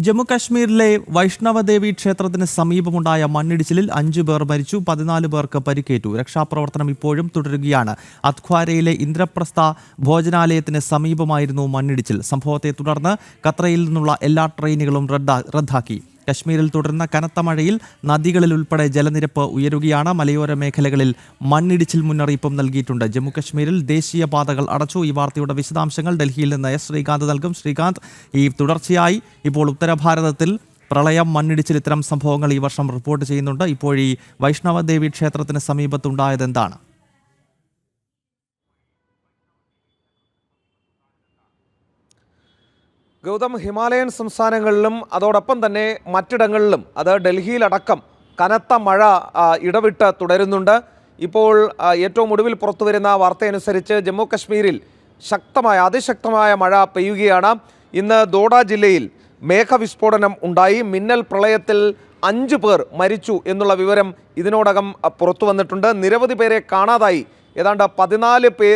ജമ്മു കാശ്മീരിലെ വൈഷ്ണവദേവി ക്ഷേത്രത്തിന് സമീപമുണ്ടായ മണ്ണിടിച്ചിലിൽ അഞ്ചു പേർ മരിച്ചു പതിനാല് പേർക്ക് പരിക്കേറ്റു. രക്ഷാപ്രവർത്തനം ഇപ്പോഴും തുടരുകയാണ്. അത്വാരയിലെ ഇന്ദ്രപ്രസ്ഥ ഭോജനാലയത്തിന് സമീപമായിരുന്നു മണ്ണിടിച്ചിൽ. സംഭവത്തെ തുടർന്ന് ഖത്രയിൽ നിന്നുള്ള എല്ലാ ട്രെയിനുകളും റദ്ദാ- റദ്ദാക്കി. കശ്മീരിൽ തുടരുന്ന കനത്ത മഴയിൽ നദികളിൽ ഉൾപ്പെടെ ജലനിരപ്പ് ഉയരുകയാണ്. മലയോര മേഖലകളിൽ മണ്ണിടിച്ചിൽ മുന്നറിയിപ്പും നൽകിയിട്ടുണ്ട്. ജമ്മു കശ്മീരിൽ ദേശീയ പാതകൾ അടച്ചു. ഈ വാർത്തയുടെ വിശദാംശങ്ങൾ ഡൽഹിയിൽ നിന്ന് എസ് ശ്രീകാന്ത് നൽകും. ശ്രീകാന്ത് ഈ തുടർച്ചയായി ഇപ്പോൾ ഉത്തരഭാരതത്തിൽ പ്രളയം മണ്ണിടിച്ചിൽ ഇത്തരം സംഭവങ്ങൾ ഈ വർഷം റിപ്പോർട്ട് ചെയ്യുന്നുണ്ട്. ഇപ്പോഴീ വൈഷ്ണവദേവി ക്ഷേത്രത്തിന് സമീപത്തുണ്ടായത് ഗൗതം ഹിമാലയൻ സംസ്ഥാനങ്ങളിലും അതോടൊപ്പം തന്നെ മറ്റിടങ്ങളിലും അത് ഡൽഹിയിലടക്കം കനത്ത മഴ ഇടവിട്ട് തുടരുന്നുണ്ട്. ഇപ്പോൾ ഏറ്റവും ഒടുവിൽ പുറത്തു വരുന്ന വാർത്തയനുസരിച്ച് ജമ്മു കശ്മീരിൽ ശക്തമായ അതിശക്തമായ മഴ പെയ്യുകയാണ്. ഇന്ന് ദോഡ ജില്ലയിൽ മേഘവിസ്ഫോടനം ഉണ്ടായി. മിന്നൽ പ്രളയത്തിൽ അഞ്ച് പേർ മരിച്ചു എന്നുള്ള വിവരം ഇതിനോടകം പുറത്തു വന്നിട്ടുണ്ട്. നിരവധി പേരെ കാണാതായി ഏതാണ്ട് പതിനാല് പേ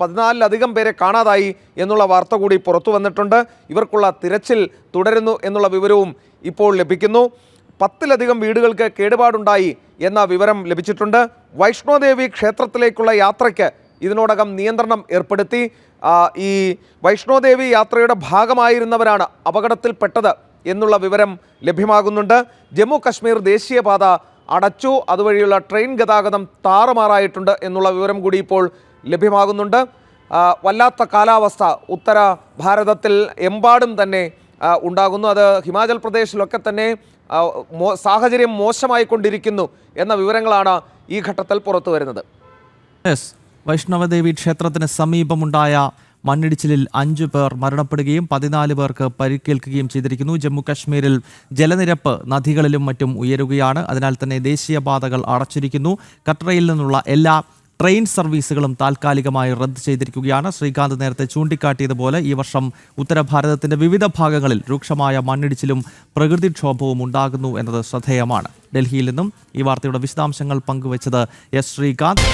പതിനാലിലധികം പേരെ കാണാതായി എന്നുള്ള വാർത്ത കൂടി പുറത്തു വന്നിട്ടുണ്ട്. ഇവർക്കുള്ള തിരച്ചിൽ തുടരുന്നു എന്നുള്ള വിവരവും ഇപ്പോൾ ലഭിക്കുന്നു. പത്തിലധികം വീടുകൾക്ക് കേടുപാടുണ്ടായി എന്ന വിവരം ലഭിച്ചിട്ടുണ്ട്. വൈഷ്ണോദേവി ക്ഷേത്രത്തിലേക്കുള്ള യാത്രയ്ക്ക് ഇതിനോടകം നിയന്ത്രണം ഏർപ്പെടുത്തി. ഈ വൈഷ്ണോദേവി യാത്രയുടെ ഭാഗമായിരുന്നവരാണ് അപകടത്തിൽപ്പെട്ടത് എന്നുള്ള വിവരം ലഭ്യമാകുന്നുണ്ട്. ജമ്മു കശ്മീർ ദേശീയപാത അടച്ചു. അതുവഴിയുള്ള ട്രെയിൻ ഗതാഗതം താറുമാറായിട്ടുണ്ട് എന്നുള്ള വിവരം കൂടി ഇപ്പോൾ ലഭ്യമാകുന്നുണ്ട്. വല്ലാത്ത കാലാവസ്ഥ ഉത്തര ഭാരതത്തിൽ എമ്പാടും തന്നെ ഉണ്ടാകുന്നു. അത് ഹിമാചൽ പ്രദേശിലൊക്കെ തന്നെ സാഹചര്യം മോശമായിക്കൊണ്ടിരിക്കുന്നു എന്ന വിവരങ്ങളാണ് ഈ ഘട്ടത്തിൽ പുറത്തു വരുന്നത് വൈഷ്ണവദേവി ക്ഷേത്രത്തിന് സമീപമുണ്ടായ മണ്ണിടിച്ചിലിൽ അഞ്ചു പേർ മരണപ്പെടുകയും പതിനാല് പേർക്ക് പരിക്കേൽക്കുകയും ചെയ്തിരിക്കുന്നു. ജമ്മു കശ്മീരിൽ ജലനിരപ്പ് നദികളിലും മറ്റും ഉയരുകയാണ്. അതിനാൽ തന്നെ ദേശീയപാതകൾ അടച്ചിരിക്കുന്നു. ഖട്രയിൽ നിന്നുള്ള എല്ലാ ട്രെയിൻ സർവീസുകളും താൽക്കാലികമായി റദ്ദ് ചെയ്തിരിക്കുകയാണ്. ശ്രീകാന്ത് നേരത്തെ ചൂണ്ടിക്കാട്ടിയതുപോലെ ഈ വർഷം ഉത്തരഭാരതത്തിന്റെ വിവിധ ഭാഗങ്ങളിൽ രൂക്ഷമായ മണ്ണിടിച്ചിലും പ്രകൃതിക്ഷോഭവും ഉണ്ടാകുന്നു എന്നത് ശ്രദ്ധേയമാണ്. ഡൽഹിയിൽ നിന്നും ഈ വാർത്തയുടെ വിശദാംശങ്ങൾ പങ്കുവച്ചത് എസ് ശ്രീകാന്ത്.